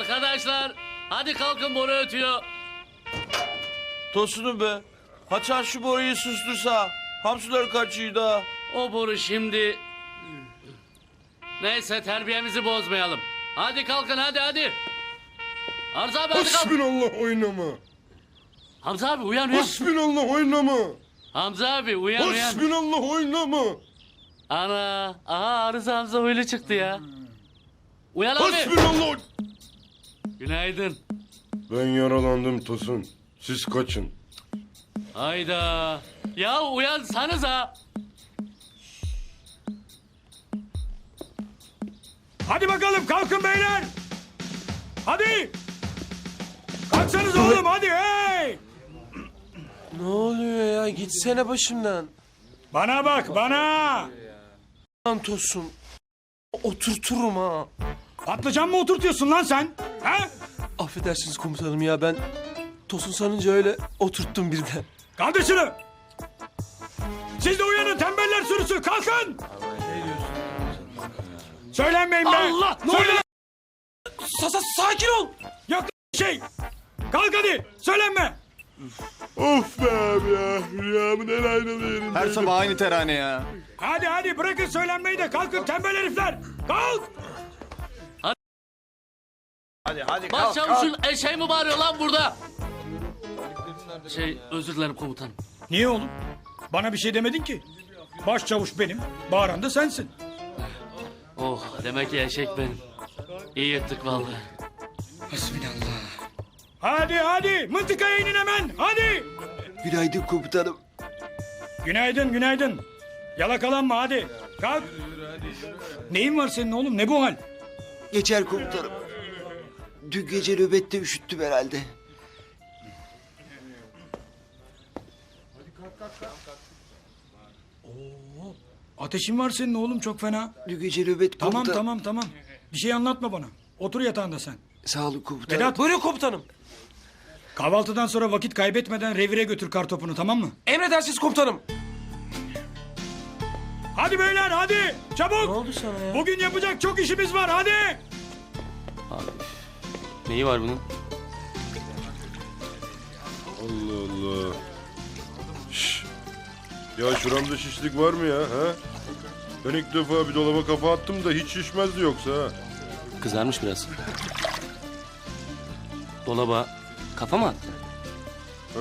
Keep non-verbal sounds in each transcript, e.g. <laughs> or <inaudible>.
Arkadaşlar hadi kalkın boru ötüyor. Tosunum be. Haçan şu boruyu sustursa. Hamsiler kaçıyor da. O boru şimdi... Neyse terbiyemizi bozmayalım. Hadi kalkın hadi hadi. Hamza abi hadi kalk. Hasbinallah oynama. Hamza abi uyan uyan. Hasbinallah oynama. Hamza abi uyan uyan. Hasbinallah oynama. Ana. Aha Arıza Hamza huylu çıktı ya. Uyan abi. Hasbinallah. Günaydın. Ben yaralandım Tosun. Siz kaçın. Hayda. Ya uyansanıza. Hadi bakalım kalkın beyler. Hadi. Kalksanız oğlum hadi hey. Ne oluyor ya? Gitsene başımdan. Bana bak bana. Lan Tosun. Oturturum ha. Patlıcan mı oturtuyorsun lan sen? Ha? Affedersiniz komutanım ya ben Tosun sanınca öyle oturttum birden. Kaldır şunu. Siz de uyanın tembeller sürüsü kalkın. Söylenmeyin be. Allah, ne Söyle- oluyor? Sa sa- sakin ol. Yok şey. Kalk hadi söylenme. Of be abi ya. Rüyamın en aynalı yerinde. Her sabah aynı terane ya. Hadi hadi bırakın söylenmeyi de kalkın tembel herifler. Kalk. Başçavuşun eşeği mi bağırıyor lan burada? Şey özür dilerim komutanım. Niye oğlum? Bana bir şey demedin ki. Başçavuş benim. Bağıran da sensin. Oh demek ki eşek benim. İyi ettik vallahi. Hadi hadi mıntıkaya inin hemen hadi. Günaydın komutanım. Günaydın günaydın. Yalakalanma hadi. Kalk. Neyin var senin oğlum ne bu hal? Geçer komutanım. Dün gece nöbette üşüttüm herhalde. Ateşin var senin oğlum çok fena. Dün gece nöbet Tamam komutan- tamam tamam. Bir şey anlatma bana. Otur yatağında sen. Sağ olun komutanım. Vedat Buyurun komutanım. kahvaltıdan sonra vakit kaybetmeden revire götür kartopunu tamam mı? Emredersiniz komutanım. Hadi beyler hadi çabuk. Ne oldu sana ya? Bugün yapacak çok işimiz var hadi. Neyi var bunun? Allah Allah. Şş. Ya şuramda şişlik var mı ya? Ha? Ben ilk defa bir dolaba kafa attım da hiç şişmezdi yoksa ha. Kızarmış biraz. Dolaba kafa mı attın? ha.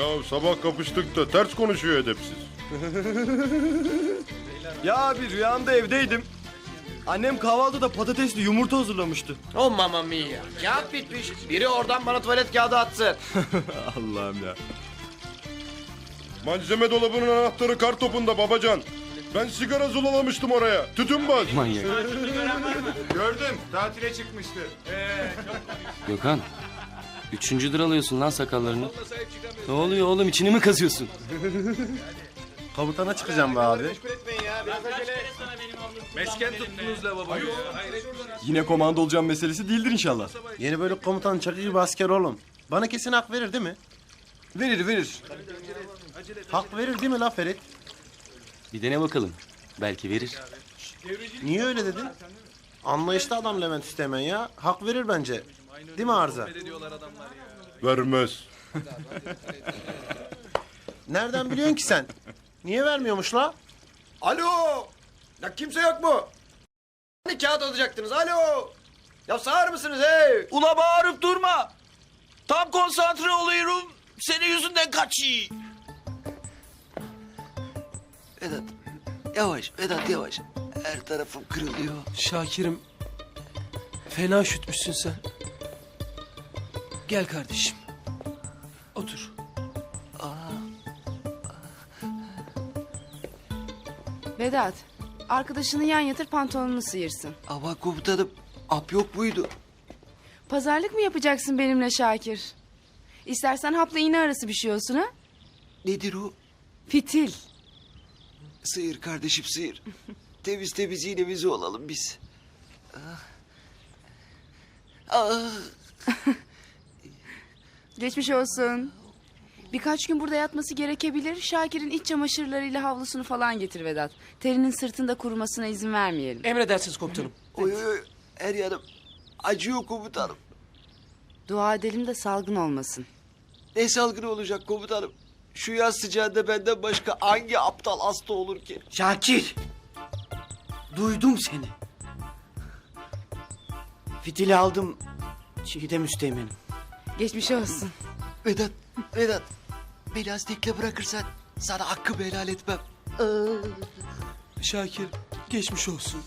Ya sabah kapıştık da ters konuşuyor edepsiz. Ya abi rüyamda evdeydim. Annem kahvaltıda patatesli yumurta hazırlamıştı. Oh mamma mia. Kağıt bitmiş. Biri oradan bana tuvalet kağıdı atsın. <laughs> Allah'ım ya. Malzeme dolabının anahtarı kar topunda babacan. Ben sigara zulalamıştım oraya. Tütün baz. Manyak. Gördüm tatile çıkmıştı. Gökhan. Üçüncüdür alıyorsun lan sakallarını. Ne oluyor oğlum içini mi kazıyorsun? Komutana çıkacağım be abi. Yine komando olacağım meselesi değildir inşallah. Yeni bölük komutanı çakı gibi asker oğlum. Bana kesin hak verir değil mi? Verir verir. Hak verir değil mi la Ferit? Bir dene bakalım. Belki verir. Niye öyle dedin? Anlayışlı adam Levent istemen ya. Hak verir bence. Değil mi Arıza? Vermez. Nereden biliyorsun ki sen? Niye vermiyormuş la? Alo. Ya kimse yok mu? Hani kağıt alacaktınız? Alo. Ya sağır mısınız hey? Ula bağırıp durma. Tam konsantre oluyorum. Senin yüzünden kaçıyor. Vedat. Yavaş Vedat yavaş. Her tarafım kırılıyor. Şakir'im fena üşütmüşsün sen. Gel kardeşim. Otur. Vedat, arkadaşını yan yatır pantolonunu sıyırsın. Ama komutanım ap yok muydu? Pazarlık mı yapacaksın benimle Şakir? İstersen hapla iğne arası bir şey olsun ha? Nedir o? Fitil. Sıyır kardeşim sıyır. <laughs> temiz temiz yine bizi olalım biz. Ah. Ah. <laughs> Geçmiş olsun. Birkaç gün burada yatması gerekebilir. Şakir'in iç çamaşırlarıyla havlusunu falan getir Vedat. Terinin sırtında kurumasına izin vermeyelim. Emredersiniz komutanım. Oy oy oy. Her yanım Acıyor komutanım. Dua edelim de salgın olmasın. Ne salgını olacak komutanım? Şu yaz sıcağında benden başka hangi aptal hasta olur ki? Şakir. Duydum seni. Fitili aldım. Çiğdem Üsteğmen'im. Geçmiş olsun. Vedat, Vedat. Beni Aztek'le bırakırsan sana hakkımı helal etmem. Şakir geçmiş olsun.